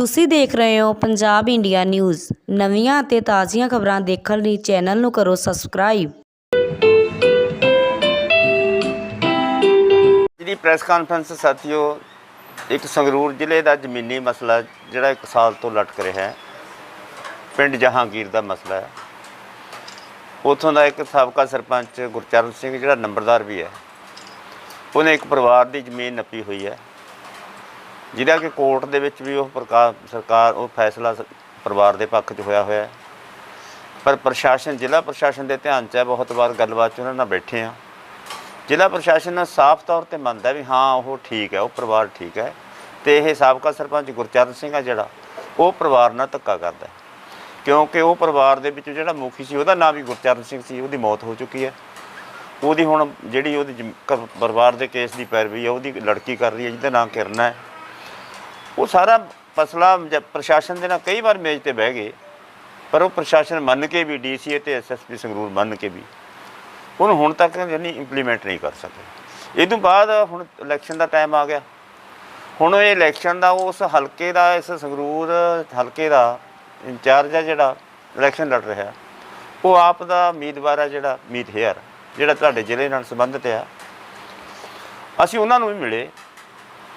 ਤੁਸੀਂ ਦੇਖ ਰਹੇ ਹੋ ਪੰਜਾਬ ਇੰਡੀਆ ਨਿਊਜ਼। ਨਵੀਆਂ ਅਤੇ ਤਾਜ਼ੀਆਂ ਖਬਰਾਂ ਦੇਖਣ ਲਈ ਚੈਨਲ ਨੂੰ ਕਰੋ ਸਬਸਕ੍ਰਾਈਬ। ਜਿਹੜੀ ਪ੍ਰੈਸ ਕਾਨਫਰੰਸ ਸਾਥੀਓ, ਇੱਕ ਸੰਗਰੂਰ ਜ਼ਿਲ੍ਹੇ ਦਾ ਜ਼ਮੀਨੀ ਮਸਲਾ ਜਿਹੜਾ ਇੱਕ ਸਾਲ ਤੋਂ ਲਟਕ ਰਿਹਾ ਹੈ। ਪਿੰਡ ਜਹਾਂਗੀਰ ਦਾ ਮਸਲਾ ਹੈ। ਉਥੋਂ ਦਾ ਇੱਕ ਸਾਬਕਾ ਸਰਪੰਚ ਗੁਰਚਰਨ ਸਿੰਘ ਜਿਹੜਾ ਨੰਬਰਦਾਰ ਵੀ ਹੈ। ਉਹਨੇ ਇੱਕ ਪਰਿਵਾਰ ਦੀ ਜ਼ਮੀਨ ਨੱਪੀ ਹੋਈ ਹੈ। ਜਿਹਦਾ ਕਿ ਕੋਰਟ ਦੇ ਵਿੱਚ ਵੀ ਉਹ ਪ੍ਰਕਾਰ ਸਰਕਾਰ, ਉਹ ਫੈਸਲਾ ਸ- ਪਰਿਵਾਰ ਦੇ ਪੱਖ 'ਚ ਹੋਇਆ ਹੋਇਆ ਹੈ। ਪਰ ਪ੍ਰਸ਼ਾਸਨ, ਜ਼ਿਲ੍ਹਾ ਪ੍ਰਸ਼ਾਸਨ ਦੇ ਧਿਆਨ 'ਚ ਹੈ, ਬਹੁਤ ਵਾਰ ਗੱਲਬਾਤ 'ਚ ਉਹਨਾਂ ਨਾਲ ਬੈਠੇ ਆ ਜ਼ਿਲ੍ਹਾ ਪ੍ਰਸ਼ਾਸਨ ਸਾਫ਼ ਤੌਰ ਤੇ ਮੰਨਦਾ ਵੀ ਹਾਂ, ਉਹ ਠੀਕ ਹੈ, ਉਹ ਪਰਿਵਾਰ ਠੀਕ ਹੈ। ਤੇ ਇਹ ਸਾਬਕਾ ਸਰਪੰਚ ਗੁਰਚਰਨ ਸਿੰਘ ਆ ਜਿਹੜਾ, ਉਹ ਪਰਿਵਾਰ ਨਾਲ ਧੱਕਾ ਕਰਦਾ ਹੈ। ਕਿਉਂਕਿ ਉਹ ਪਰਿਵਾਰ ਦੇ ਵਿੱਚ ਜਿਹੜਾ ਮੁਖੀ ਸੀ, ਉਹਦਾ ਨਾਮ ਵੀ ਗੁਰਚਰਨ ਸਿੰਘ ਸੀ, ਉਹਦੀ ਮੌਤ ਹੋ ਚੁੱਕੀ ਹੈ। ਉਹਦੀ ਹੁਣ ਜਿਹੜੀ ਉਹਦੀ ਜ਼ਮ- ਕ- ਪਰਿਵਾਰ ਦੇ ਕੇਸ ਦੀ ਪੈਰਵੀ ਹੈ, ਉਹਦੀ ਲੜਕੀ ਕਰ ਰਹੀ ਹੈ, ਜਿਹਦਾ ਨਾਮ ਕਿਰਨ ਹੈ। ਉਹ ਸਾਰਾ ਫਸਲਾ ਪ੍ਰਸ਼ਾਸਨ ਦੇ ਨਾਲ ਕਈ ਵਾਰ ਮੇਜ਼ ਤੇ ਬਹਿ ਗਏ, ਪਰ ਉਹ ਪ੍ਰਸ਼ਾਸਨ ਮੰਨ ਕੇ ਵੀ, ਡੀਸੀ ਤੇ ਐਸਐਸਪੀ ਸੰਗਰੂਰ ਮੰਨ ਕੇ ਵੀ, ਉਹਨੂੰ ਹੁਣ ਤੱਕ ਯਾਨੀ ਇੰਪਲੀਮੈਂਟ ਨਹੀਂ ਕਰ ਸਕੇ। ਇਹ ਤੋਂ ਬਾਅਦ ਹੁਣ ਇਲੈਕਸ਼ਨ ਦਾ ਟਾਈਮ ਆ ਗਿਆ। ਹੁਣ ਇਹ ਇਲੈਕਸ਼ਨ ਦਾ ਉਸ ਹਲਕੇ ਦਾ, ਇਸ ਸੰਗਰੂਰ ਹਲਕੇ ਦਾ ਇੰਚਾਰਜ ਆ ਜਿਹੜਾ ਇਲੈਕਸ਼ਨ ਲੜ ਰਿਹਾ, ਉਹ ਆਪ ਦਾ ਉਮੀਦਵਾਰ ਆ ਜਿਹੜਾ ਮੀਤ ਹੇਅਰ, ਜਿਹੜਾ ਤੁਹਾਡੇ ਜ਼ਿਲ੍ਹੇ ਨਾਲ ਸੰਬੰਧਿਤ ਆ। ਅਸੀਂ ਉਹਨਾਂ ਨੂੰ ਵੀ ਮਿਲੇ।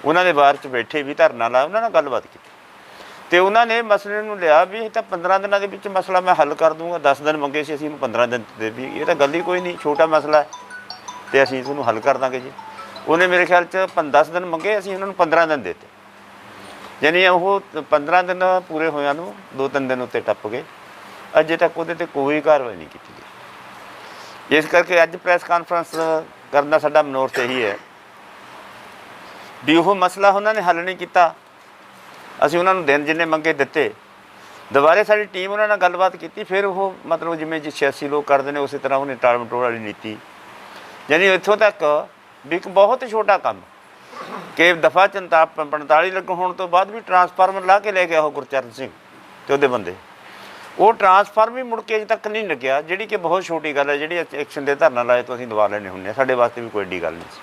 ਉਹਨਾਂ ਦੇ ਬਾਹਰ ਚ ਬੈਠੇ ਵੀ ਧਰਨਾ ਲਾਇਆ, ਉਹਨਾਂ ਨਾਲ ਗੱਲਬਾਤ ਕੀਤੀ। ਤੇ ਉਹਨਾਂ ਨੇ ਮਸਲੇ ਨੂੰ ਲਿਆ ਵੀ ਇਹ ਤਾਂ 15 ਦਿਨਾਂ ਦੇ ਵਿੱਚ ਮਸਲਾ ਮੈਂ ਹੱਲ ਕਰ ਦੂੰਗਾ 10 ਦਿਨ ਮੰਗੇ ਸੀ, ਅਸੀਂ ਇਹਨੂੰ 15 ਦਿਨ ਦੇ ਵੀ, ਇਹ ਤਾਂ ਗੱਲ ਹੀ ਕੋਈ ਨਹੀਂ, ਛੋਟਾ ਮਸਲਾ ਹੈ। ਤੇ ਅਸੀਂ ਇਸ ਨੂੰ ਹੱਲ ਕਰ ਦਾਂਗੇ ਜੀ। ਉਹਨੇ ਮੇਰੇ ਖਿਆਲ ਚ 10 ਦਿਨ ਮੰਗੇ, ਅਸੀਂ ਉਹਨਾਂ ਨੂੰ 15 ਦਿਨ ਦਿੱਤੇ। ਯਾਨੀ ਉਹ 15 ਦਿਨ ਪੂਰੇ ਹੋਇਆਂ ਨੂੰ ਦੋ ਤਿੰਨ ਦਿਨ ਉੱਤੇ ਟੱਪ ਗਏ। ਅਜੇ ਤੱਕ ਉਹਦੇ ਤੇ ਕੋਈ ਕਾਰਵਾਈ ਨਹੀਂ ਕੀਤੀ ਗਈ। ਇਸ ਕਰਕੇ ਅੱਜ ਪ੍ਰੈਸ ਕਾਨਫਰੰਸ ਕਰਨ ਦਾ ਸਾਡਾ ਮਨੋਰਥ ਇਹੀ ਹੈ। ਵੀ ਉਹ ਮਸਲਾ ਉਹਨਾਂ ਨੇ ਹੱਲ ਨਹੀਂ ਕੀਤਾ। ਅਸੀਂ ਉਹਨਾਂ ਨੂੰ ਦਿਨ ਜਿੰਨੇ ਮੰਗੇ ਦਿੱਤੇ। ਦੁਬਾਰੇ ਸਾਡੀ ਟੀਮ ਉਹਨਾਂ ਨਾਲ ਗੱਲਬਾਤ ਕੀਤੀ, ਫਿਰ ਉਹ ਮਤਲਬ ਜਿਵੇਂ ਜੀ 86 ਲੋਕ ਕਰਦੇ ਨੇ, ਉਸੇ ਤਰ੍ਹਾਂ ਉਹਨੇ ਟਾਲ ਮਟੋਲ ਵਾਲੀ ਨੀਤੀ। ਯਾਨੀ ਇੱਥੋਂ ਤੱਕ ਵੀ ਇੱਕ ਬਹੁਤ ਛੋਟਾ ਕੰਮ ਕਿ ਦਫਾ 45 ਲੱਗ ਹੋਣ ਤੋਂ ਬਾਅਦ ਵੀ ਟਰਾਂਸਫਾਰਮਰ ਲਾ ਕੇ ਲੈ ਗਿਆ ਉਹ ਗੁਰਚਰਨ ਸਿੰਘ ਤੇ ਉਹਦੇ ਬੰਦੇ। ਉਹ ਟਰਾਂਸਫਾਰਮ ਵੀ ਮੁੜ ਕੇ ਅਜੇ ਤੱਕ ਨਹੀਂ ਲੱਗਿਆ, ਜਿਹੜੀ ਕਿ ਬਹੁਤ ਛੋਟੀ ਗੱਲ ਹੈ, ਜਿਹੜੀ ਐਕਸ਼ਨ ਦੇ ਧਰਨਾ ਲਾਏ ਤੋਂ ਅਸੀਂ ਦਵਾ ਲੈਣੇ ਹੁੰਦੇ ਹਾਂ। ਸਾਡੇ ਵਾਸਤੇ ਵੀ ਕੋਈ ਏਡੀ ਗੱਲ ਨਹੀਂ ਸੀ।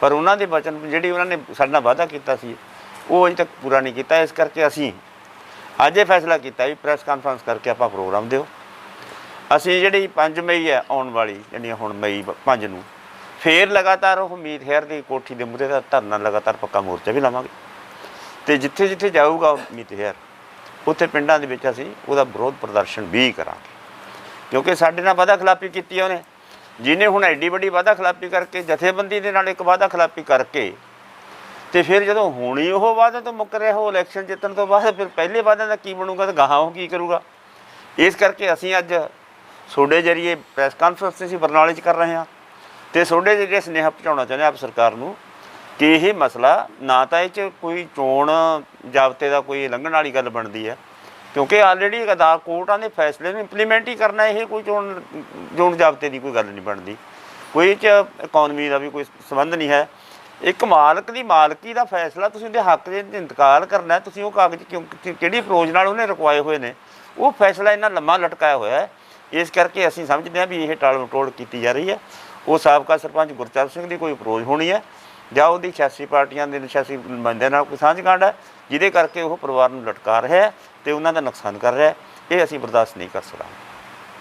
ਪਰ ਉਹਨਾਂ ਦੇ ਵਚਨ ਜਿਹੜੀ ਉਹਨਾਂ ਨੇ ਸਾਡੇ ਨਾਲ ਵਾਅਦਾ ਕੀਤਾ ਸੀ, ਉਹ ਅਜੇ ਤੱਕ ਪੂਰਾ ਨਹੀਂ ਕੀਤਾ। ਇਸ ਕਰਕੇ ਅਸੀਂ ਅੱਜ ਇਹ ਫੈਸਲਾ ਕੀਤਾ ਵੀ ਪ੍ਰੈਸ ਕਾਨਫਰੰਸ ਕਰਕੇ ਆਪਾਂ ਪ੍ਰੋਗਰਾਮ ਦਿਓ। ਅਸੀਂ ਜਿਹੜੀ 5 ਮਈ ਹੈ ਆਉਣ ਵਾਲੀ, ਯਾਨੀ ਹੁਣ ਮਈ 5 ਨੂੰ, ਫੇਰ ਲਗਾਤਾਰ ਉਹ ਉਮੀਦ ਹੈਰ ਦੀ ਕੋਠੀ ਦੇ ਮੂਹਰੇ ਦਾ ਧਰਨਾ ਲਗਾਤਾਰ ਪੱਕਾ ਮੋਰਚਾ ਵੀ ਲਾਵਾਂਗੇ। ਤੇ ਜਿੱਥੇ ਜਿੱਥੇ ਜਾਊਗਾ ਉਮੀਦ ਹੈਰ ਉੱਥੇ ਪਿੰਡਾਂ ਦੇ ਵਿੱਚ ਅਸੀਂ ਉਹਦਾ ਵਿਰੋਧ ਪ੍ਰਦਰਸ਼ਨ ਵੀ ਕਰਾਂਗੇ। ਕਿਉਂਕਿ ਸਾਡੇ ਨਾਲ ਵਾਅਦਾ ਖਿਲਾਫੀ ਕੀਤੀ ਉਹਨੇ। ਜਿਹਨੇ ਹੁਣ ਐਡੀ ਵੱਡੀ ਵਾਅਦਾ ਖਿਲਾਫੀ ਕਰਕੇ, ਜਥੇਬੰਦੀ ਦੇ ਨਾਲ ਇੱਕ ਵਾਅਦਾ ਖਿਲਾਫੀ ਕਰਕੇ, ਤੇ ਫਿਰ ਜਦੋਂ ਹੋਣੀ ਉਹ ਵਾਅਦਾ ਤੋਂ ਮੁੱਕ ਰਿਹਾ, ਉਹ ਇਲੈਕਸ਼ਨ ਜਿੱਤਣ ਤੋਂ ਬਾਅਦ ਫਿਰ ਪਹਿਲੇ ਵਾਅਦਿਆਂ ਦਾ ਕੀ ਬਣੂਗਾ ਤੇ ਗਾਹਾਂ ਉਹ ਕੀ ਕਰੂਗਾ? ਇਸ ਕਰਕੇ ਅਸੀਂ ਅੱਜ ਤੁਹਾਡੇ ਜਰੀਏ ਪ੍ਰੈਸ ਕਾਨਫਰੰਸ ਅਸੀਂ ਬਰਨਾਲੇ 'ਚ ਕਰ ਰਹੇ ਹਾਂ ਤੇ ਤੁਹਾਡੇ ਜਰੀਏ ਸੁਨੇਹਾ ਪਹੁੰਚਾਉਣਾ ਚਾਹੁੰਦੇ ਹਾਂ ਆਪ ਸਰਕਾਰ ਨੂੰ ਕਿ ਇਹ ਮਸਲਾ ਨਾ ਤਾਂ ਇਹ 'ਚ ਕੋਈ ਚੋਣ ਜਾਬਤੇ ਦਾ ਕੋਈ ਲੰਘਣ ਵਾਲੀ ਗੱਲ ਬਣਦੀ ਹੈ ਕਿਉਂਕਿ ਆਲਰੇਡੀ ਅਦਾਲਤ ਕੋਰਟਾਂ ਦੇ ਫੈਸਲੇ ਨੂੰ ਇੰਪਲੀਮੈਂਟ ਹੀ ਕਰਨਾ, ਇਹ ਕੋਈ ਚੋਣ ਚੋਣ ਜਾਬਤੇ ਦੀ ਕੋਈ ਗੱਲ ਨਹੀਂ ਬਣਦੀ। ਕੋਈ ਇਹ 'ਚ ਇਕਨੋਮੀ ਦਾ ਵੀ ਕੋਈ ਸੰਬੰਧ ਨਹੀਂ ਹੈ। ਇੱਕ ਮਾਲਕ ਦੀ ਮਾਲਕੀ ਦਾ ਫੈਸਲਾ ਤੁਸੀਂ ਉਹਦੇ ਹੱਕ ਦੇ ਇੰਤਕਾਲ ਕਰਨਾ ਤੁਸੀਂ ਉਹ ਕਾਗਜ਼ ਕਿਉਂ ਕਿਹੜੀ ਅਪਰੋਚ ਨਾਲ ਉਹਨੇ ਰੁਕਵਾਏ ਹੋਏ ਨੇ, ਉਹ ਫੈਸਲਾ ਇੰਨਾ ਲੰਮਾ ਲਟਕਾਇਆ ਹੋਇਆ ਹੈ। ਇਸ ਕਰਕੇ ਅਸੀਂ ਸਮਝਦੇ ਹਾਂ ਵੀ ਇਹ ਟਾਲ ਮਟੋਲ ਕੀਤੀ ਜਾ ਰਹੀ ਹੈ। ਉਹ ਸਾਬਕਾ ਸਰਪੰਚ ਗੁਰਚਰਨ ਸਿੰਘ ਦੀ ਕੋਈ ਅਪਰੋਚ ਹੋਣੀ ਹੈ, ਜਾਂ ਉਹਦੀ ਸਿਆਸੀ ਪਾਰਟੀਆਂ ਦੇ, ਸਿਆਸੀ ਨੁਮਾਇੰਦਿਆਂ ਨਾਲ ਕੋਈ ਸਾਂਝਗੰਢ ਹੈ, ਜਿਹਦੇ ਕਰਕੇ ਉਹ ਪਰਿਵਾਰ ਨੂੰ ਲਟਕਾ ਰਿਹਾ ਹੈ। ਤੇ ਉਹਨਾਂ ਦਾ ਨੁਕਸਾਨ ਕਰ ਰਿਹਾ ਹੈ। ਇਹ ਅਸੀਂ ਬਰਦਾਸ਼ਤ ਨਹੀਂ ਕਰ ਸਕਾਂਗੇ।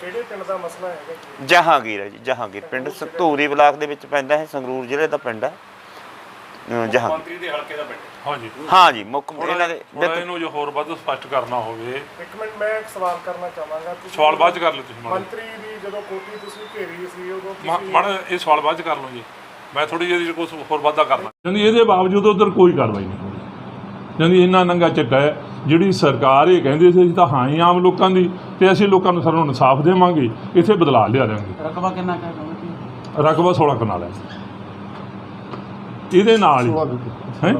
ਕਿਹੜੇ ਪਿੰਡ ਦਾ ਮਸਲਾ ਹੈਗਾ ਜੀ? ਜਹਾਂਗੀਰ ਹੈ ਜੀ ਜਹਾਂਗੀਰ। ਪਿੰਡ ਧੂਰੀ ਬਲਾਕ ਦੇ ਵਿੱਚ ਪੈਂਦਾ ਹੈ ਸੰਗਰੂਰ ਜ਼ਿਲ੍ਹੇ ਦਾ ਪਿੰਡ ਹੈ। ਜਹਾਂਗੀਰ। ਮੰਤਰੀ ਦੇ ਹਲਕੇ ਦਾ ਪਿੰਡ ਹਾਂਜੀ ਹਾਂ ਜੀ। ਮੁੱਖ ਇਹਨਾਂ ਦੇ ਹੁਣ ਇਹਨੂੰ ਜੋ ਹੋਰ ਵੱਧ ਸਪਸ਼ਟ ਕਰਨਾ ਹੋਵੇ। ਇੱਕ ਮਿੰਟ ਮੈਂ ਇੱਕ ਸਵਾਲ ਕਰਨਾ ਚਾਹਾਂਗਾ। ਤੁਸੀਂ ਸਵਾਲ ਬਾਅਦ ਚ ਕਰ ਲਓ ਤੁਸੀਂ ਮਾੜਾ ਮੰਤਰੀ ਦੀ ਜਦੋਂ ਕੋਠੀ ਤੁਸੀਂ ਘੇਰੀ ਸੀ ਉਦੋਂ ਮਾ- ਤੁਸੀਂ ਮਾੜਾ ਇਹ ਸਵਾਲ ਬਾਅਦ ਚ ਕਰ ਲਓ ਜੀ। ਮੈਂ ਥੋੜੀ ਜਿਹੀ ਕੁਝ ਹੋਰ ਵਾਧਾ ਕਰਨਾ। ਜਾਂਦੀ ਇਹਦੇ ਬਾਵਜੂਦ ਉਧਰ ਕੋਈ ਕਾਰਵਾਈ ਨਹੀਂ ਜਾਂਦੀ ਇੰਨਾ ਨੰਗਾ ਚੱਕਾ ਹੈ। ਜਿਹੜੀ ਸਰਕਾਰ ਇਹ ਕਹਿੰਦੀ ਸੀ ਅਸੀਂ ਤਾਂ ਹਾਂ ਹੀ ਆਮ ਲੋਕਾਂ ਦੀ ਤੇ ਅਸੀਂ ਲੋਕਾਂ ਨੂੰ ਸਾਨੂੰ ਇਨਸਾਫ ਦੇਵਾਂਗੇ ਇੱਥੇ ਬਦਲਾਅ ਲਿਆ ਦੇਵਾਂਗੇ ਰਕਬਾ ਕਿੰਨਾ ਕੁ ਹੈ ਰਕਬਾ 16 ਕਨਾਲ ਹੈ। ਇਹਦੇ ਨਾਲ ਹੀ ਹੈ?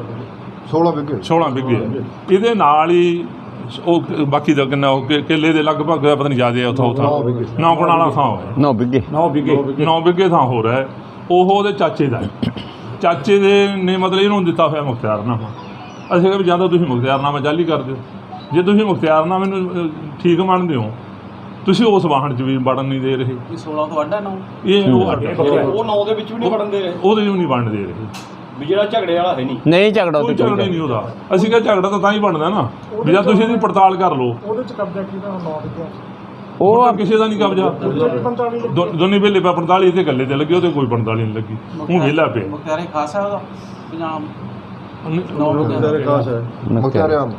16 ਵਿਗੇ 16 ਵਿਗੇ। ਇਹਦੇ ਨਾਲ ਹੀ ਉਹ ਬਾਕੀ ਦਾ ਕਿੰਨਾ ਉਹ ਕਿ- ਕਿੱਲੇ ਦੇ ਲਗਭਗ ਪਤਾ ਨਹੀਂ ਜ਼ਿਆਦਾ ਉਥੋਂ ਨੌ ਉਥੋਂ ਵਿਗੇ। ਨੌ ਕਨਾਲਾ ਥਾਂ ਹੋਇਆ। ਨੌ ਬਿੱਗੇ 9 ਵਿਗੇ। 9 ਵਿਗੇ। ਥਾਂ ਹੋ ਰਿਹਾ ਹੈ। ਉਹ ਉਹਦੇ ਚਾਚੇ ਦਾ। ਚਾਚੇ ਦੇ ਨੇ ਮਤਲਬ ਇਹਨੂੰ ਦਿੱਤਾ ਹੋਇਆ ਮੁਖਤਿਆਰਨਾਮਾ ਅਸੀਂ ਕਹਿੰਦੇ ਵੀ ਜਾਂ ਤਾਂ ਤੁਸੀਂ ਮੁਖਤਿਆਰਨਾਮਾ ਜਾਲੀ ਕਰ ਦਿਓ। ਜੇ ਤੁਸੀਂ ਮੁਖਤਿਆਰਨਾਮੇ ਨੂੰ ਠੀਕ ਮੰਨਦੇ ਹੋ ਤੁਸੀਂ ਉਸ ਵਾਹਨ 'ਚ ਵੀ ਵੜਨ ਨਹੀਂ ਦੇ ਰਹੇ। ਇਹ 16 ਤੋਂ ਅੱਡਾ ਨੌ। ਇਹ ਉਹ। ਉਹ ਨੌ ਦੇ ਵਿੱਚ ਵੀ ਨਹੀਂ ਵੜਨ ਦੇ ਰਹੇ। ਉਹਦੇ ਵੀ ਨਹੀਂ ਵੰਡ ਦੇ ਰਹੇ। ਵੀ ਜਿਹੜਾ ਝਗੜੇ ਵਾਲਾ ਹੈ ਨਹੀਂ। ਨਹੀਂ ਝਗੜਾ ਕੋਈ ਝਗੜਾ ਨਹੀਂ ਉਹਦਾ। ਅਸੀਂ ਕਿਹਾ ਝਗੜਾ ਤਾਂ ਤਾਂ ਹੀ ਬਣਦਾ ਨਾ। ਵੀ ਜਾਂ ਤੁਸੀਂ ਇਹਦੀ ਪੜਤਾਲ ਕਰ ਲਓ। ਉਹਦੇ ਚ ਕਬਜ਼ਾ ਕੀਤਾ ਹੁਣ ਨੌ ਵਿਕਿਆ ਉਹ ਉਹ ਕਿਸੇ ਦਾ ਨਹੀਂ ਕਬਜ਼ਾ। ਜਿਹੜੀ 45 ਲੱਗੀ ਦੋ- ਦੋਨੇ ਵੇਲੇ ਪਾ 45 ਤੇ ਗੱਲੇ ਤੇ ਲੱਗੇ ਉਹਦੇ ਕੋਈ 45 ਨਹੀਂ ਲੱਗੀ। ਉਹ ਵਿਹਲਾ ਪਿਆ। ਮੁਖਤਿਆਰੇ ਖਾਸ ਹੈ ਉਹਦਾ ਪੰਜਾਬ। ਮੁਖਤਿਆਰੇ ਖਾਸ ਹੈ ਮੁਖਤਿਆਰ ਆਮ।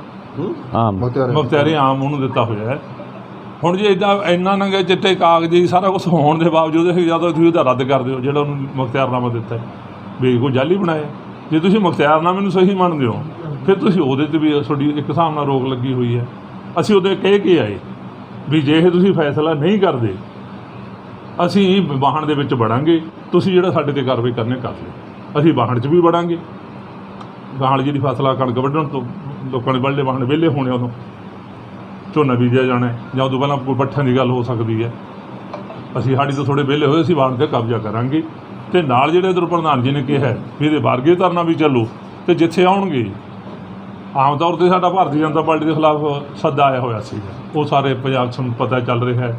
ਆਮ ਮੁਖਤਿਆਰ ਮੁਖਤਿਆਰੇ ਆਮ ਉਹਨੂੰ ਦਿੱਤਾ ਹੋਇਆ ਹੈ। ਹੁਣ ਜੇ ਇਦਾਂ ਇੰਨਾ ਨੰਗੇ ਚਿੱਟੇ ਕਾਗਜ਼ੀ ਸਾਰਾ ਕੁਝ ਹੋਣ ਦੇ ਬਾਵਜੂਦ ਇਹ ਜਦੋਂ ਤੁਸੀਂ ਉਹਦਾ ਰੱਦ ਕਰ ਦਿਓ ਜਿਹੜਾ ਉਹਨੂੰ ਮੁਖਤਿਆਰਨਾਮਾ ਦਿੱਤਾ ਹੈ। ਵੀ ਕੋਈ ਜਾਲੀ ਬਣਾਇਆ ਜੇ ਤੁਸੀਂ ਮੁਖਤਿਆਰਨਾਮੇ ਨੂੰ ਸਹੀ ਮੰਨਦੇ ਹੋ ਫਿਰ ਤੁਸੀਂ ਉਹਦੇ ਤੇ ਵੀ ਤੁਹਾਡੀ ਇੱਕ ਹਿਸਾਬ ਨਾਲ ਰੋਕ ਲੱਗੀ ਹੋਈ ਹੈ। ਅਸੀਂ ਉਹਦੇ ਕਹਿ ਕੇ ਆਏ ਵੀ ਜੇ ਇਹ ਤੁਸੀਂ ਫੈਸਲਾ ਨਹੀਂ ਕਰਦੇ ਅਸੀਂ ਵਾਹਣ ਦੇ ਵਿੱਚ ਵੜਾਂਗੇ ਤੁਸੀਂ ਜਿਹੜਾ ਸਾਡੇ ਤੇ ਕਾਰਵਾਈ ਕਰਨੇ ਕਰ ਲਿਓ। ਅਸੀਂ ਵਾਹਣ 'ਚ ਵੀ ਵੜਾਂਗੇ। ਗਾਹਲ ਜਿਹੜੀ ਫਸਲ ਆ, ਕਣਕ ਵੱਢਣ ਤੋਂ ਲੋਕਾਂ ਨੇ ਵੱਢਲੇ ਵਾਹਣ, ਵਿਹਲੇ ਹੋਣੇ ਉਦੋਂ। ਝੋਨਾ ਬੀਜਿਆ ਜਾਣਾ ਜਾਂ ਉਦੋਂ ਪਹਿਲਾਂ ਕੋਈ ਪੱਠਿਆਂ ਦੀ ਗੱਲ ਹੋ ਸਕਦੀ ਹੈ। ਅਸੀਂ ਸਾਡੀ ਤੋਂ ਥੋੜੇ ਵਿਹਲੇ ਹੋਏ ਅਸੀਂ ਵਾਹਣ ਤੇ ਕਬਜ਼ਾ ਕਰਾਂਗੇ। ਤੇ ਨਾਲ ਜਿਹੜੇ ਇਧਰ ਪ੍ਰਧਾਨ ਜੀ ਨੇ ਕਿਹਾ, ਵੀ ਇਹਦੇ ਵਰਗੇ ਧਰਨਾ ਵੀ ਚੱਲੋ, ਤੇ ਜਿੱਥੇ ਆਉਣਗੇ, ਆਮ ਤੌਰ ਤੇ ਸਾਡਾ ਭਾਰਤੀ ਜਨਤਾ ਪਾਰਟੀ ਦੇ ਖਿਲਾਫ ਸੱਦਾ ਆਇਆ ਹੋਇਆ ਸੀ। ਉਹ ਸਾਰੇ ਪੰਜਾਬ 'ਚ ਪਤਾ ਚੱਲ ਰਿਹਾ ਹੈ,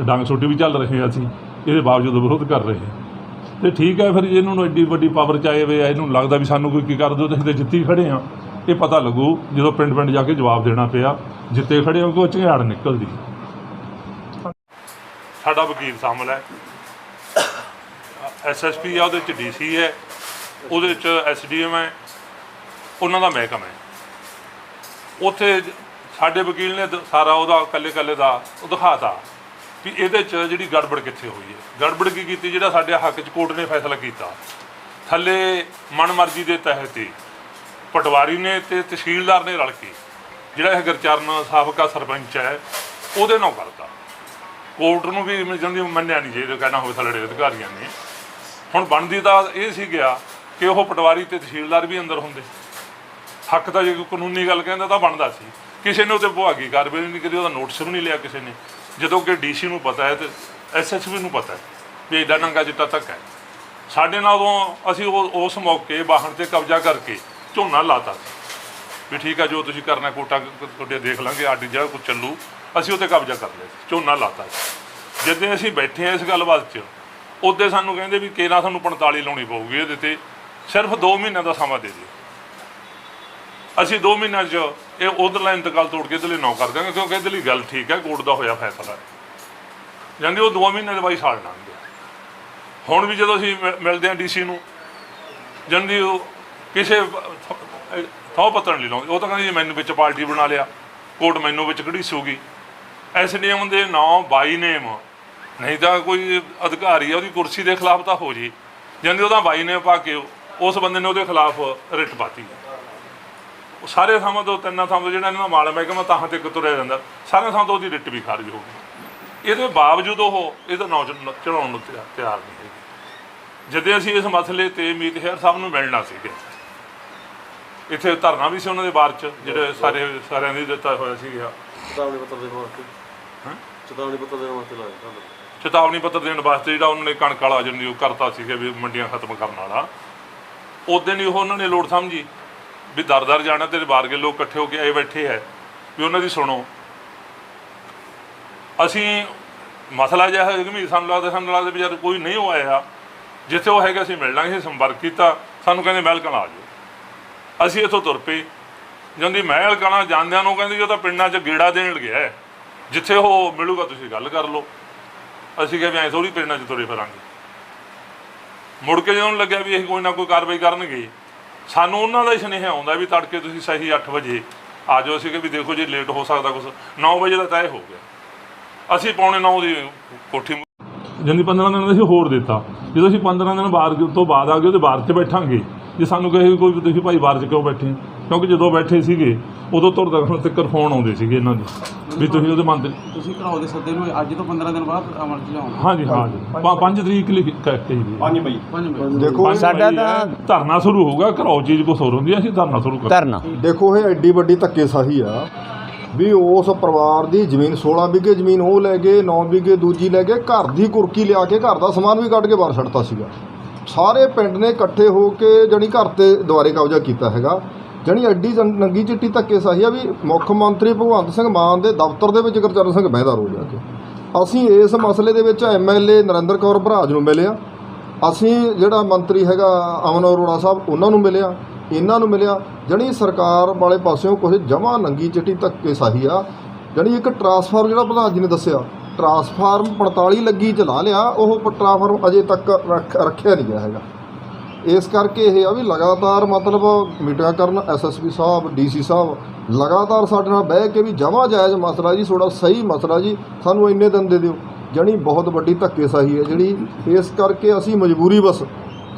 ਡੰਗ ਛੋਟੀ ਵੀ ਚੱਲ ਰਹੇ ਹਾਂ ਅਸੀਂ, ਇਹਦੇ ਬਾਵਜੂਦ ਵਿਰੋਧ ਕਰ ਰਹੇ ਹਾਂ। ਤੇ ਠੀਕ ਹੈ ਫਿਰ ਜੇ ਇਹਨਾਂ ਨੂੰ ਐਡੀ ਵੱਡੀ ਪਾਵਰ ਚਾਹੇ ਵੇ ਇਹਨੂੰ ਲੱਗਦਾ ਵੀ ਸਾਨੂੰ ਕੋਈ ਕੀ ਕਰ ਦਿਓ ਤੇ ਅਸੀਂ ਤੇ ਜਿੱਤੀ ਖੜੇ ਆ। ਇਹ ਪਤਾ ਲੱਗੂ ਜਦੋਂ ਪਿੰਡ ਪਿੰਡ ਜਾ ਕੇ ਜਵਾਬ ਦੇਣਾ ਪਿਆ, ਜਿੱਤੇ ਖੜੇ ਹੋ ਕੋ ਝਗੜ ਨਿਕਲਦੀ। ਸਾਡਾ ਵਕੀਲ ਸ਼ਾਮਲ ਹੈ। ਐਸਐਸਪੀ ਆ, ਉਹਦੇ ਚ ਡੀਸੀ ਹੈ। ਉਹਦੇ ਚ ਐਸਡੀਐਮ ਹੈ। ਉਹਨਾਂ ਦਾ ਮਹਿਕਮਾ ਹੈ। ਉੱਥੇ ਸਾਡੇ ਵਕੀਲ ਨੇ ਸਾਰਾ ਉਹਦਾ ਕੱਲੇ ਕੱਲੇ ਦਾ ਉਹ ਦਿਖਾਤਾ। ਵੀ ਇਹਦੇ ਚ ਜਿਹੜੀ ਗੜਬੜ ਕਿੱਥੇ ਹੋਈ ਹੈ? ਗੜਬੜ ਕੀ ਕੀਤੀ? ਜਿਹੜਾ ਸਾਡੇ ਹੱਕ ਚ ਕੋਰਟ ਨੇ ਫੈਸਲਾ ਕੀਤਾ। ਥੱਲੇ ਮਨਮਰਜ਼ੀ ਦੇ ਤਹਿਤ ਹੀ ਪਟਵਾਰੀ ਨੇ ਤੇ ਤਹਿਸੀਲਦਾਰ ਨੇ ਰਲ ਕੇ ਜਿਹੜਾ ਇਹ ਗੁਰਚਰਨ ਸਾਬਕਾ ਸਰਪੰਚ ਹੈ, ਉਹਦੇ ਨਾਲ ਕਰਤਾ ਕੋਰਟ ਨੂੰ ਵੀ ਮਿਲ ਜਾਂਦੀ ਮੰਨਿਆ ਨਹੀਂ ਜੇ ਕਹਿਣਾ ਹੋਵੇ ਸਾਡੇ ਅਧਿਕਾਰੀਆਂ ਨੇ। ਹੁਣ ਬਣਦੀ ਤਾਂ ਇਹ ਸੀ ਗਿਆ ਕਿ ਉਹ ਪਟਵਾਰੀ ਤੇ ਤਹਿਸੀਲਦਾਰ ਵੀ ਅੰਦਰ ਹੁੰਦੇ। ਹੱਕ ਤਾਂ ਜੇ ਕੋਈ ਕਾਨੂੰਨੀ ਗੱਲ ਕਹਿੰਦਾ ਤਾਂ ਬਣਦਾ ਸੀ। ਕਿਸੇ ਨੇ ਉਹਤੇ ਵਿਭਾਗੀ ਕਾਰਵਾਈ ਨਹੀਂ ਕੀਤੀ ਉਹਦਾ ਨੋਟਿਸ ਵੀ ਨਹੀਂ ਲਿਆ ਕਿਸੇ ਨੇ। ਜਦੋਂ ਕਿ ਡੀਸੀ ਨੂੰ ਪਤਾ ਹੈ ਤੇ ਐਸਐਸਪੀ ਨੂੰ ਪਤਾ ਹੈ ਵੀ ਇਹਦਾ ਨੰਗਾ ਜਿੱਤਾ ਤੱਕ ਹੈ। ਸਾਡੇ ਨਾਲ ਉਦੋਂ ਅਸੀਂ ਉਹ ਉਸ ਮੌਕੇ ਵਾਹਣ ਤੇ ਕਬਜ਼ਾ ਕਰਕੇ ਝੋਨਾ ਲਾਤਾ ਸੀ। ਵੀ ਠੀਕ ਆ ਜੋ ਤੁਸੀਂ ਕਰਨਾ ਕੋਟਾ ਤੁਹਾਡੇ ਦੇਖ ਲਾਂਗੇ ਆਡੀ ਜਗ੍ਹਾ ਕੋ ਚੱਲੂ। ਅਸੀਂ ਉੱਤੇ ਕਬਜ਼ਾ ਕਰ ਲਿਆ ਸੀ, ਝੋਨਾ ਲਾਤਾ ਸੀ। ਜਦੋਂ ਅਸੀਂ ਬੈਠੇ ਆ ਇਸ ਗੱਲਬਾਤ 'ਚ ਉਹਦੇ ਸਾਨੂੰ ਕਹਿੰਦੇ ਵੀ ਕਿਹੜਾ ਸਾਨੂੰ 45 ਲਾਉਣੀ ਪਊਗੀ ਇਹਦੇ ਤੇ ਸਿਰਫ 2 ਮਹੀਨਿਆਂ ਦਾ ਸਮਾਂ ਦੇ ਦਿਓ। ਅਸੀਂ 2 ਮਹੀਨਿਆਂ 'ਚ ਇਹ ਉਧਰਲਾ ਇੰਤਕਾਲ ਤੋੜ ਕੇ ਇਹਦੇ ਲਈ ਨੌ ਕਰ ਦਾਂਗੇ ਕਿਉਂਕਿ ਇਹਦੇ ਲਈ ਗੱਲ ਠੀਕ ਹੈ, ਕੋਰਟ ਦਾ ਹੋਇਆ ਫੈਸਲਾ। ਹੈ ਜਾਂਦੇ ਉਹ 2 ਮਹੀਨੇ ਦੇ ਬਾਈ ਸਾਲ ਲੰਘ ਹੁਣ ਵੀ ਜਦੋਂ ਅਸੀਂ ਮਿ- ਮਿਲਦੇ ਹਾਂ ਡੀਸੀ ਨੂੰ ਜਾਂਦੀ ਉਹ ਕਿਸੇ ਥੋ ਪਤਨ ਨਹੀਂ ਲਾਉਂਦੀ। ਉਹ ਤਾਂ ਕਹਿੰਦੀ ਜੀ ਮੈਨੂੰ ਵਿੱਚ ਪਾਰਟੀ ਬਣਾ ਲਿਆ, ਕੋਰਟ ਮੈਨੂੰ ਵਿੱਚ ਘੜੀਸੂਗੀ। ਐਸਡੀਐਮ ਦੇ ਨਾਂ ਬਾਈ ਨੇਮ ਨਹੀਂ ਤਾਂ ਕੋਈ ਅਧਿਕਾਰੀ ਆ, ਉਹਦੀ ਕੁਰਸੀ ਦੇ ਖਿਲਾਫ ਤਾਂ ਹੋ ਜੀ। ਜਾਂਦੀ ਉਹਦਾ ਬਾਈ ਨੇਮ ਪਾ ਕੇ ਉਸ ਬੰਦੇ ਨੇ ਉਹਦੇ ਖਿਲਾਫ ਰਿਟ ਪਾਤੀ। ਉਹ ਸਾਰੇ ਥਾਵਾਂ ਤੋਂ ਤਿੰਨਾਂ ਥਾਵਾਂ ਤੋਂ ਜਿਹੜਾ ਇਹਨਾਂ ਦਾ ਮਾਲ ਮਹਿਕਮਾ ਤਾਂ ਤੇ ਤੁਰਿਆ ਜਾਂਦਾ ਸਾਰੇ ਥਾਵਾਂ ਤੋਂ ਉਹਦੀ ਰਿਟ ਵੀ ਖਾਰਜ ਹੋ ਗਈ। ਇਹਦੇ ਬਾਵਜੂਦ ਉਹ ਇਹਦਾ ਨਾਂ ਚੜਾਉਣ ਨੂੰ ਤਿਆ- ਤਿਆਰ ਨਹੀਂ ਹੈਗੀ। ਜਦੋਂ ਅਸੀਂ ਇਸ ਮਸਲੇ ਤੇ ਮੀਤ ਹੈਰ ਸਾਹਿਬ ਨੂੰ ਮਿਲਣਾ ਸੀਗਾ ਇੱਥੇ ਧਰਨਾ ਵੀ ਸੀ ਉਹਨਾਂ ਦੇ ਬਾਰ ਚ ਜਿਹੜੇ ਸਾਰੇ ਸਾਰਿਆਂ ਦੇ ਦਿੱਤਾ ਹੋਇਆ ਸੀਗਾ। ਚੇਤਾਵਨੀ ਪੱਤਰ ਦੇਣ ਵਾਸਤੇ? ਹੈਂ? ਚੇਤਾਵਨੀ ਪੱਤਰ ਦੇਣ ਵਾਸਤੇ ਲਾਇਆ ਤੁਹਾਨੂੰ ਚੇਤਾਵਨੀ ਪੱਤਰ ਦੇਣ ਵਾਸਤੇ ਜਿਹੜਾ ਉਹਨਾਂ ਨੇ ਕਣਕ ਵਾਲਾ ਜਿਹੜੀ ਉਹ ਕਰਤਾ ਸੀਗਾ ਵੀ ਮੰਡੀਆਂ ਖਤਮ ਕਰਨ ਵਾਲਾ। ਉਦੋਂ ਹੀ ਉਹ ਉਹਨਾਂ ਨੇ ਲੋੜ ਸਮਝੀ ਵੀ ਦਰ ਦਰ ਜਾਣਾ ਤੇਰੇ ਬਾਰਗੇ ਲੋਕ ਇਕੱਠੇ ਹੋ ਕੇ ਆਏ ਬੈਠੇ ਹੈ। ਵੀ ਉਹਨਾਂ ਦੀ ਸੁਣੋ। ਅਸੀਂ ਮਸਲਾ ਜਿਹਾ ਹੈ ਕਿ ਸਾਨੂੰ ਲੱਗਦਾ ਸਾਨੂੰ ਲੱਗਦਾ ਵੀ ਜਦ ਕੋਈ ਨਹੀਂ ਉਹ ਆਇਆ, ਜਿੱਥੇ ਉਹ ਹੈਗਾ ਅਸੀਂ ਮਿਲ ਲਾਂਗੇ ਸੰਪਰਕ ਕੀਤਾ, ਸਾਨੂੰ ਕਹਿੰਦੇ ਮਹਿਲਕਣ ਆ ਜਾਓ। ਅਸੀਂ ਇੱਥੋਂ ਤੁਰ ਪਏ। ਜਾਂਦੀ ਮਹਿਲ ਕਣਾ ਜਾਂਦਿਆਂ ਨੂੰ ਕਹਿੰਦੇ ਜੀ ਉਹ ਤਾਂ ਪਿੰਡਾਂ 'ਚ ਗੇੜਾ ਦੇਣ ਗਿਆ ਜਿੱਥੇ ਉਹ ਮਿਲੂਗਾ ਤੁਸੀਂ ਗੱਲ ਕਰ ਲਓ। ਅਸੀਂ ਕਿਹਾ ਵੀ ਐਂ ਥੋੜੀ ਪਿੰਡਾਂ 'ਚ ਤੁਰੇ ਫਿਰਾਂਗੇ। ਮੁੜ ਕੇ ਜਦੋਂ ਲੱਗਿਆ ਵੀ ਇਹ ਕੋਈ ਨਾ ਕੋਈ ਕਾਰਵਾਈ ਕਰਨਗੇ ਸਾਨੂੰ ਉਹਨਾਂ ਦਾ ਹੀ ਸੁਨੇਹਾ ਆਉਂਦਾ ਵੀ ਤੜਕੇ ਤੁਸੀਂ ਸਹੀ 8 ਵਜੇ ਆ ਜਾਓ ਅਸੀਂ ਕਿ ਵੀ ਦੇਖੋ ਜੇ ਲੇਟ ਹੋ ਸਕਦਾ ਕੁਝ 9 ਵਜੇ ਦਾ ਤੈਅ ਹੋ ਗਿਆ। ਅਸੀਂ ਪੌਣੇ 9 ਦੀ ਕੋਠੀ ਜਾਂਦੀ 15 ਦਿਨ ਅਸੀਂ ਹੋਰ ਦਿੱਤਾ। ਜਦੋਂ ਅਸੀਂ 15 ਦਿਨ ਬਾਹਰ ਤੋਂ ਬਾਅਦ ਆ ਗਏ, ਉਹਦੇ ਬਾਹਰ 'ਚ ਬੈਠਾਂਗੇ। ਜੇ ਸਾਨੂੰ ਕਹੇ ਕੋਈ ਤੁਸੀਂ ਭਾਈ ਬਾਹਰ 'ਚ ਕਿਉਂ ਬੈਠੇ ਕਿਉਂਕਿ ਜਦੋਂ ਬੈਠੇ ਸੀਗੇ, ਉਦੋਂ ਤੁਰ ਤੱਕ ਤੱਕ ਫੋਨ ਆਉਂਦੇ ਸੀਗੇ ਇਹਨਾਂ ਦੇ। ਵੀ ਤੁਸੀਂ ਉਹਦੇ ਮਨ ਤੇ ਤੁਸੀਂ ਘਰਾਓ ਦੇ ਸੱਦੇ ਨੂੰ ਅੱਜ ਤੋਂ 15 ਦਿਨ ਬਾਅਦ ਅਮਲ ਚ ਲਿਆਉਣਾ ਹਾਂਜੀ ਹਾਂਜੀ 5 ਤਰੀਕ ਲਈ ਦੀ। ਹੈ। ਪੰਜ ਮਈ। ਪੰਜ ਮਿੰਟ ਦੇਖੋ ਪੰਜ ਸਾਡਾ ਮਈ ਹੈ, ਤਾਂ- ਧਰਨਾ ਸ਼ੁਰੂ ਹੋਊਗਾ ਘਰੋਂ ਚੀਜ਼ ਕੋ ਸੋਰ ਹੁੰਦੀ ਹੈ ਅਸੀਂ ਧਰਨਾ ਸ਼ੁਰੂ ਕਰ ਧਰਨਾ। ਦੇਖੋ ਇਹ ਐਡੀ ਵੱਡੀ ਧੱਕੇਸ਼ਾਹੀ ਆ ਵੀ ਉਸ ਪਰਿਵਾਰ ਦੀ ਜ਼ਮੀਨ 16 ਵਿਗੇ ਜ਼ਮੀਨ ਉਹ ਲੈ ਗਏ 9 ਵਿਗੇ ਦੂਜੀ ਲੈ ਗਏ ਘਰ ਦੀ ਕੁਰਕੀ ਲਿਆ ਕੇ ਘਰ ਦਾ ਸਮਾਨ ਵੀ ਕੱਢ ਕੇ ਬਾਹਰ ਛੱਡਤਾ ਸੀਗਾ। ਸਾਰੇ ਪਿੰਡ ਨੇ ਇਕੱਠੇ ਹੋ ਕੇ ਜਣੀ ਘਰ ਤੇ ਦੁਆਰੇ ਕਬਜ਼ਾ ਕੀਤਾ ਹੈਗਾ। ਜਾਣੀ ਐਡੀ ਜਨ- ਨੰਗੀ ਚਿੱਟੀ ਧੱਕੇ ਧੱਕੇਸ਼ਾਹੀ ਆ ਵੀ ਮੁੱਖ ਮੰਤਰੀ ਭਗਵੰਤ ਸਿੰਘ ਮਾਨ ਦੇ ਦਫ਼ਤਰ ਦੇ ਵਿੱਚ ਗੁਰਚਰਨ ਸਿੰਘ ਬਹਿਦਾ ਰੋ ਜਾ ਕੇ। ਅਸੀਂ ਇਸ ਮਸਲੇ ਦੇ ਵਿੱਚ ਐਮਐਲਏ ਨਰਿੰਦਰ ਕੌਰ ਭਰਾਜ ਨੂੰ ਮਿਲਿਆ। ਅਸੀਂ ਜਿਹੜਾ ਮੰਤਰੀ ਹੈਗਾ ਅਮਨ ਅਰੋੜਾ ਸਾਹਿਬ, ਉਹਨਾਂ ਨੂੰ ਮਿਲਿਆ। ਇਹਨਾਂ ਨੂੰ ਮਿਲਿਆ। ਜਣੀ ਸਰਕਾਰ ਵਾਲੇ ਪਾਸਿਓਂ ਕੁਝ ਜਮਾ ਨੰਗੀ ਚਿੱਟੀ ਧੱਕੇ ਸਾਹੀ ਆ। ਜਣੀ ਇੱਕ ਟਰਾਂਸਫਾਰਮ ਜਿਹੜਾ ਪ੍ਰਧਾਨ ਜੀ ਨੇ ਦੱਸਿਆ, ਟਰਾਂਸਫਾਰਮ 45 ਲੱਗੀ ਚਲਾ ਲਿਆ, ਉਹ ਪ- ਟਰਾਂਸਫਾਰਮ ਅਜੇ ਤੱਕ ਰੱਖ- ਰੱਖਿਆ ਨਹੀਂ ਗਿਆ ਹੈਗਾ। ਇਸ ਕਰਕੇ ਇਹ ਆ ਵੀ ਲਗਾਤਾਰ ਮਤਲਬ ਮੀਟਿੰਗਾਂ ਕਰਨ ਐਸਐਸਪੀ ਸਾਹਿਬ ਡੀਸੀ ਸਾਹਿਬ ਲਗਾਤਾਰ ਸਾਡੇ ਨਾਲ ਬਹਿ ਕੇ ਵੀ ਜਮਾ ਜਾਇਜ਼ ਮਸਲਾ ਜੀ ਥੋੜਾ ਸਹੀ ਮਸਲਾ ਜੀ, ਸਾਨੂੰ ਇੰਨੇ ਦਿਨ ਦੇ ਦਿਓ। ਜਣੀ ਬਹੁਤ ਵੱਡੀ ਧੱਕੇਸ਼ਾਹੀ ਹੈ ਜਿਹੜੀ, ਇਸ ਕਰਕੇ ਅਸੀਂ ਮਜਬੂਰੀ ਬਸ,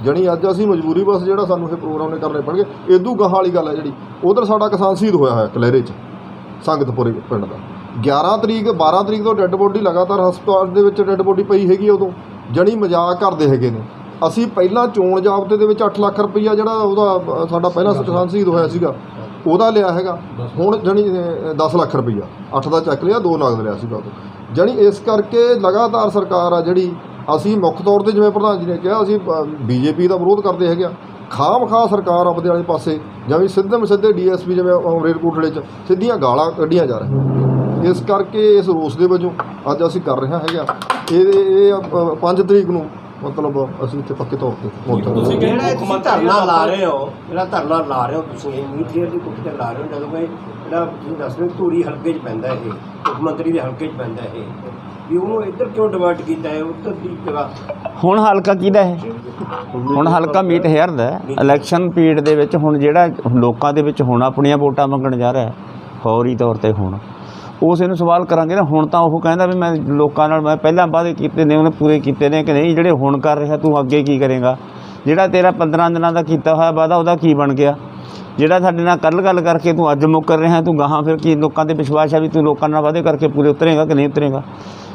ਜਣੀ ਅੱਜ ਅਸੀਂ ਮਜਬੂਰੀ ਬਸ ਜਿਹੜਾ ਸਾਨੂੰ ਇਹ ਪ੍ਰੋਗਰਾਮ ਨੇ ਕਰਨੇ ਪੈਣਗੇ ਇਦੋਂ ਗਾਹਾਂ ਵਾਲੀ ਗੱਲ ਹੈ ਜਿਹੜੀ, ਉਧਰ ਸਾਡਾ ਕਿਸਾਨ ਸ਼ਹੀਦ ਹੋਇਆ ਹੋਇਆ ਕਲੇਰੇ 'ਚ, ਸੰਗਤਪੁਰੇ ਪਿੰਡ ਦਾ। 11 ਤਰੀਕ 12 ਤਰੀਕ ਤੋਂ ਡੈੱਡ ਬੋਡੀ ਲਗਾਤਾਰ ਹਸਪਤਾਲ ਦੇ ਵਿੱਚ ਡੈੱਡ ਬੋਡੀ ਪਈ ਹੈਗੀ ਉਦੋਂ, ਜਣੀ ਮਜ਼ਾਕ ਕਰਦੇ ਹੈਗੇ ਨੇ। ਅਸੀਂ ਪਹਿਲਾਂ ਚੋਣ ਜਾਬਤੇ ਦੇ ਵਿੱਚ 8 ਲੱਖ ਰੁਪਈਆ ਜਿਹੜਾ ਉਹਦਾ ਸਾਡਾ ਪਹਿਲਾ ਕਿਸਾਨ ਸ਼ਹੀਦ ਹੋਇਆ ਸੀਗਾ ਉਹਦਾ ਲਿਆ ਹੈਗਾ। ਹੁਣ ਜਣੀ 10 ਲੱਖ ਰੁਪਈਆ 8 ਦਾ ਚੱਕ ਲਿਆ 2 ਨਗਦ ਲਿਆ ਸੀਗਾ ਉਦੋਂ ਜਣੀ ਇਸ ਕਰਕੇ ਲਗਾਤਾਰ ਸਰਕਾਰ ਆ ਜਿਹੜੀ ਅਸੀਂ ਮੁੱਖ ਤੌਰ ਤੇ ਜਿਵੇਂ ਪ੍ਰਧਾਨ ਜੀ ਨੇ ਕਿਹਾ ਅਸੀਂ ਬੀਜੇਪੀ ਦਾ ਵਿਰੋਧ ਕਰਦੇ ਹੈਗੇ ਆ। ਖਾਮ ਖਾ ਸਰਕਾਰ ਆਪਦੇ ਵਾਲੇ ਪਾਸੇ ਜਿਵੇਂ ਸਿੱਧੇ ਸਿੱਧੇ ਡੀਐਸਪੀ ਜਿਵੇਂ ਅ, ਰੇਲਕੋਟਲੇ 'ਚ ਸਿੱਧੀਆਂ ਗਾਲਾਂ ਕੱਢੀਆਂ ਜਾ ਰਹੀਆਂ ਇਸ ਕਰਕੇ ਇਸ ਰੋਸ ਦੇ ਵਜੋਂ ਅੱਜ ਅਸੀਂ ਕਰ ਰਹੇ ਹੈਗਾ ਇਹ ਇਹ 5 ਤਰੀਕ ਨੂੰ ਮਤਲਬ ਅਸੀਂ ਇੱਥੇ ਪੱਕੇ ਤੌਰ ਤੇ ਪਹੁੰਚਾਂਗੇ ਜਿਹੜਾ ਤੁਸੀਂ ਧਰਨਾ ਲਾ ਰਹੇ ਹੋ ਜਿਹੜਾ ਧਰਨਾ ਲਾ ਰਹੇ ਹੋ ਤੁਸੀਂ ਮੀਡੀਆ ਦੀ ਕੁੱਟ ਤੇ ਲਾ ਰਹੇ ਹੋ ਜਦੋਂ ਕਿ ਜਿਹੜਾ ਤੁਸੀਂ ਦੱਸ ਰਹੇ ਹੋ ਧੂਰੀ ਹਲਕੇ 'ਚ ਪੈਂਦਾ ਇਹ ਮੁੱਖ ਮੰਤਰੀ ਦੇ ਹਲਕੇ 'ਚ ਪੈਂਦਾ ਇਹ ਵੀ ਉਹਨੂੰ ਇੱਧਰ ਕਿਉਂ ਡਿਵਰਟ ਕੀਤਾ ਹੈ ਉੱਧਰ ਦੀ ਜਗ੍ਹਾ। ਹੁਣ ਹਲਕਾ ਕਿਹਦਾ ਹੈ? ਹੁਣ ਹਲਕਾ ਮੀਟ ਹੇਅਰ ਦਾ ਹੈ। ਇਲੈਕਸ਼ਨ ਪੀਰੀਅਡ ਦੇ ਵਿੱਚ ਹੁਣ ਜਿਹੜਾ ਲੋਕਾਂ ਦੇ ਵਿੱਚ ਹੁਣ ਆਪਣੀਆਂ ਵੋਟਾਂ ਮੰਗਣ ਜਾ ਰਿਹਾ ਹੈ ਫੌਰੀ ਤੌਰ ਤੇ ਹੁਣ। ਉਸ ਨੂੰ ਸਵਾਲ ਕਰਾਂਗੇ ਨਾ, ਹੁਣ ਤਾਂ ਉਹ ਕਹਿੰਦਾ ਵੀ ਮੈਂ ਲੋਕਾਂ ਨਾਲ, ਮੈਂ ਪਹਿਲਾਂ ਵਾਅਦੇ ਕੀਤੇ ਨੇ, ਉਹਨੇ ਪੂਰੇ ਕੀਤੇ ਨੇ ਕਿ ਨਹੀਂ, ਜਿਹੜੇ ਹੁਣ ਕਰ ਰਿਹਾ, ਤੂੰ ਅੱਗੇ ਕੀ ਕਰੇਗਾ? ਜਿਹੜਾ ਤੇਰਾ 15 ਦਿਨਾਂ ਦਾ ਕੀਤਾ ਹੋਇਆ ਵਾਅਦਾ, ਉਹਦਾ ਕੀ ਬਣ ਗਿਆ? ਜਿਹੜਾ ਸਾਡੇ ਨਾਲ ਕੱਲ ਗੱਲ ਕਰਕੇ ਤੂੰ ਅੱਜ ਮੁੱਕਰ ਰਿਹਾ, ਤੂੰ ਗਾਹਾਂ ਫਿਰ ਕੀ ਲੋਕਾਂ ਤੇ ਵਿਸ਼ਵਾਸ ਹੈ ਵੀ ਤੂੰ ਲੋਕਾਂ ਨਾਲ ਵਾਅਦੇ ਕਰਕੇ ਪੂਰੇ ਉਤਰੇਗਾ ਕਿ ਨਹੀਂ ਉਤਰੇਗਾ?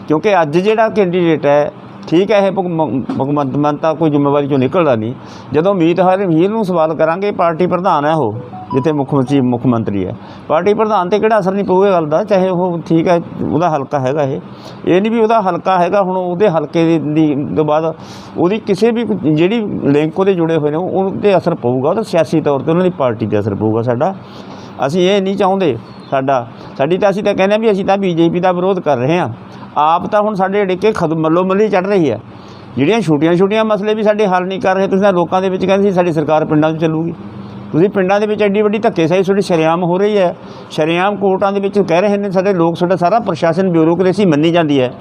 ਕਿਉਂਕਿ ਅੱਜ ਜਿਹੜਾ ਕੈਂਡੀਡੇਟ ਹੈ ਠੀਕ ਹੈ, ਇਹ ਭਗਵੰ- ਭਗਵੰਤ ਮਾਨ ਤਾਂ ਕੋਈ ਜ਼ਿੰਮੇਵਾਰੀ ਚੋਂ ਨਿਕਲਦਾ ਨਹੀਂ। ਜਦੋਂ ਮੀਤ ਹਰ ਵੀਰ ਨੂੰ ਸਵਾਲ ਕਰਾਂਗੇ, ਪਾਰਟੀ ਪ੍ਰਧਾਨ ਹੈ ਉਹ, ਜਿੱਥੇ ਮੁੱਖ ਮੰਤਰੀ ਮੁੱਖ ਮੰਤਰੀ ਹੈ। ਪਾਰਟੀ ਪ੍ਰਧਾਨ ਤੇ ਕਿਹੜਾ ਅਸਰ ਨਹੀਂ ਪਊਗਾ ਗੱਲ ਦਾ? ਚਾਹੇ ਉਹ ਠੀਕ ਹੈ, ਉਹਦਾ ਹਲਕਾ ਹੈਗਾ ਇਹ। ਇਹ ਨਹੀਂ ਵੀ ਉਹਦਾ ਹਲਕਾ ਹੈਗਾ, ਹੁਣ ਉਹਦੇ ਹਲਕੇ ਦੀ ਦੀ, ਤੋਂ ਬਾਅਦ ਉਹਦੀ ਕਿਸੇ ਵੀ ਜਿਹੜੀ ਲਿੰਕ ਉਹਦੇ ਜੁੜੇ ਹੋਏ ਨੇ, ਉਹ ਤੇ ਅਸਰ ਪਊਗਾ। ਉਹਦਾ ਸਿਆਸੀ ਤੌਰ ਤੇ ਉਹਨਾਂ ਦੀ ਪਾਰਟੀ ਤੇ ਅਸਰ ਪਊਗਾ ਸਾਡਾ। ਅਸੀਂ ਇਹ ਨਹੀਂ ਚਾਹੁੰਦੇ ਸਾਡਾ। ਸਾਡੀ ਤਾਂ ਅਸੀਂ ਤਾਂ ਕਹਿੰਦੇ ਹਾਂ ਵੀ ਅਸੀਂ ਤਾਂ ਬੀਜੇਪੀ ਦਾ ਵਿਰੋਧ ਕਰ ਰਹੇ ਹਾਂ। ਆਪ ਤਾਂ ਹੁਣ ਸਾਡੇ ਡਿੱਕੇ ਖਦ ਮੱਲੋ ਮੱਲੀ ਚੜ ਰਹੀ ਹੈ। ਜਿਹੜੀਆਂ ਛੋਟੀਆਂ ਛੋਟੀਆਂ ਮਸਲੇ ਵੀ ਸਾਡੇ ਹੱਲ ਨਹੀਂ ਕਰ ਰਹੇ, ਤੁਸੀਂ ਤਾਂ ਲੋਕਾਂ ਦੇ ਵਿੱਚ ਕਹਿੰਦੇ ਸੀ ਸਾਡੀ ਸਰਕਾਰ ਪਿੰਡਾਂ 'ਚ ਚੱਲੂਗੀ। ਤੁਸੀਂ ਪਿੰਡਾਂ ਦੇ ਵਿੱਚ ਐਡੀ ਵੱਡੀ ਧੱਕੇਸ਼ਾਹੀ ਤੁਹਾਡੀ ਸ਼ਰੇਆਮ ਹੋ ਰਹੀ ਹੈ। ਸ਼ਰੇਆਮ ਕੋਰਟਾਂ ਦੇ ਵਿੱਚ ਕਹਿ ਰਹੇ ਨੇ ਸਾਡੇ ਲੋਕ, ਸਾਡਾ ਸਾਰਾ ਪ੍ਰਸ਼ਾਸਨ ਬਿਊਰੋਕ੍ਰੇਸੀ ਮੰਨੀ ਜਾਂਦੀ ਹੈ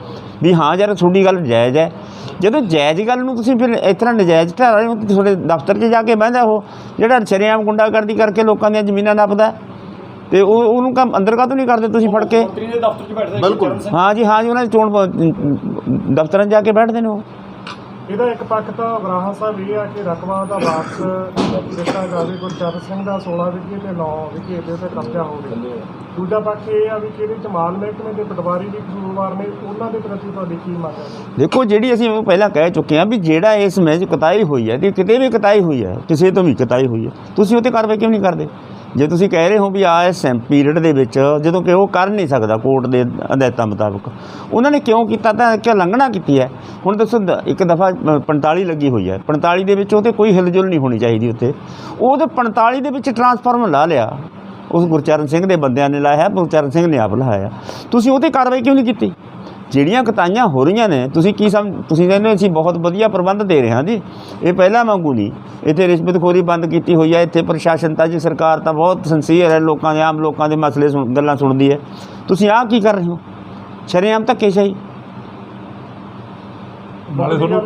ਵੀ ਹਾਂ ਯਾਰ ਤੁਹਾਡੀ ਗੱਲ ਜਾਇਜ਼ ਹੈ। ਜਦੋਂ ਜਾਇਜ਼ ਗੱਲ ਨੂੰ ਤੁਸੀਂ ਫਿਰ ਇਸ ਤਰ੍ਹਾਂ ਨਜਾਇਜ਼ ਠਹਿਰਾ ਰਹੇ ਹੋ ਤੁਹਾਡੇ ਦਫ਼ਤਰ 'ਚ ਜਾ ਕੇ ਬਹਿੰਦਾ ਉਹ, ਜਿਹੜਾ ਸ਼ਰੇਆਮ ਗੁੰਡਾਗਰਦੀ ਕਰਕੇ ਲੋਕਾਂ ਦੀਆਂ ਜ਼ਮੀਨਾਂ ਨੱਪਦਾ ਤੇ ਉਹ ਉਹਨੂੰ ਕੰਮ ਅੰਦਰ ਕਾਹਤੋਂ ਨਹੀਂ ਕਰਦੇ? ਤੁਸੀਂ ਫੜ ਕੇ ਮੰਤਰੀ ਦੇ ਦਫ਼ਤਰ 'ਚ ਬੈਠਦੇ ਬਿਲਕੁਲ। ਹਾਂ ਜੀ ਹਾਂ ਜੀ ਉਹਨਾਂ ਦੇ ਚੋਣ ਪ- ਦਫ਼ਤਰਾਂ 'ਚ ਜਾ ਕੇ ਬੈਠਦੇ ਨੇ ਉਹ। ਇਹਦਾ ਇੱਕ ਪੱਖ ਤਾਂ ਵਰਾਹਾ ਸਾਹਿਬ ਇਹ ਆ ਕਿ ਰਕਬਾ ਦਾ ਵਾਪਸ ਦਿੱਤਾ ਜਾਵੇ ਗੁਰਚਰਨ ਸਿੰਘ ਦਾ 16 ਵਿਕੇ ਤੇ 9 ਵਿਕੇ ਇਹਦੇ ਤੇ ਕਬਜ਼ਾ ਹੋਵੇ ਦੂਜਾ ਪੱਖ ਇਹ ਆ ਵੀ ਕਿ ਇਹਦੇ ਚ ਮਾਲ ਮਹਿਕਮੇ ਦੇ ਪਟਵਾਰੀ ਵੀ ਕਸੂਰਵਾਰ ਨੇ ਉਹਨਾਂ ਦੇ ਪ੍ਰਤੀ ਤੁਹਾਡੀ ਕੀ ਮੰਗ ਹੈ? ਦੇਖੋ ਜਿਹੜੀ ਅਸੀਂ ਪਹਿਲਾਂ ਕਹਿ ਚੁੱਕੇ ਹਾਂ ਵੀ ਜਿਹੜਾ ਇਸ ਮੈਚ ਕਤਾਈ ਹੋਈ ਹੈ ਤੇ ਕਿਤੇ ਵੀ ਕਤਾਈ ਹੋਈ ਹੈ ਕਿਸੇ ਤੋਂ ਵੀ ਕਤਾਈ ਹੋਈ ਹੈ ਤੁਸੀਂ ਉਹ 'ਤੇ ਕਾਰਵਾਈ ਕਿਉਂ ਨਹੀਂ ਕਰਦੇ? ਜੇ ਤੁਸੀਂ ਕਹਿ ਰਹੇ ਹੋ ਵੀ ਆ ਇਸ ਪੀਰੀਅਡ ਦੇ ਵਿੱਚ, ਜਦੋਂ ਕਿ ਉਹ ਕਰ ਨਹੀਂ ਸਕਦਾ ਕੋਰਟ ਦੇ ਹਦਾਇਤਾਂ ਮੁਤਾਬਕ, ਉਹਨਾਂ ਨੇ ਕਿਉਂ ਕੀਤਾ ਤਾਂ ਕਿ ਲੰਘਣਾ ਕੀਤੀ ਹੈ? ਹੁਣ ਦੱਸੋ, ਦ- ਇੱਕ ਦਫਾ 45 ਲੱਗੀ ਹੋਈ ਹੈ। 45 ਦੇ ਵਿੱਚ ਉਹ 'ਤੇ ਕੋਈ ਹਿਲਜੁਲ ਨਹੀਂ ਹੋਣੀ ਚਾਹੀਦੀ ਉੱਤੇ। ਉਹ ਤੇ 45 ਦੇ ਵਿੱਚ ਟਰਾਂਸਫਾਰਮਰ ਲਾ ਲਿਆ। ਉਸ ਗੁਰਚਰਨ ਸਿੰਘ ਦੇ ਬੰਦਿਆਂ ਨੇ ਲਾਇਆ, ਗੁਰਚਰਨ ਸਿੰਘ ਨੇ ਆਪ ਲਾਇਆ। ਤੁਸੀਂ ਉਹ 'ਤੇ ਕਾਰਵਾਈ ਕਿਉਂ ਨਹੀਂ ਕੀਤੀ? ਜਿਹੜੀਆਂ ਕਤਾਈਆਂ ਹੋ ਰਹੀਆਂ ਨੇ, ਤੁਸੀਂ ਕੀ ਸਮ ਤੁਸੀਂ ਕਹਿੰਦੇ ਅਸੀਂ ਬਹੁਤ ਵਧੀਆ ਪ੍ਰਬੰਧ ਦੇ ਰਹੇ ਹਾਂ ਜੀ। ਇਹ ਪਹਿਲਾਂ ਵਾਂਗੂ ਨਹੀਂ। ਇੱਥੇ ਰਿਸ਼ਵਤਖੋਰੀ ਬੰਦ ਕੀਤੀ ਹੋਈ ਹੈ, ਇੱਥੇ ਪ੍ਰਸ਼ਾਸਨ ਤਾਂ ਜੀ, ਸਰਕਾਰ ਤਾਂ ਬਹੁਤ ਸੰਸੀਅਰ ਹੈ, ਲੋਕਾਂ ਦੇ, ਆਮ ਲੋਕਾਂ ਦੇ ਮਸਲੇ ਸੁਣ, ਗੱਲਾਂ ਸੁਣਦੀ ਹੈ। ਤੁਸੀਂ ਆਹ ਕੀ ਕਰ ਰਹੇ ਹੋ? ਸ਼ਰੇਆਮ ਧੱਕੇਸ਼ਾਹੀ। ਨਾਲੇ ਤੁਹਾਨੂੰ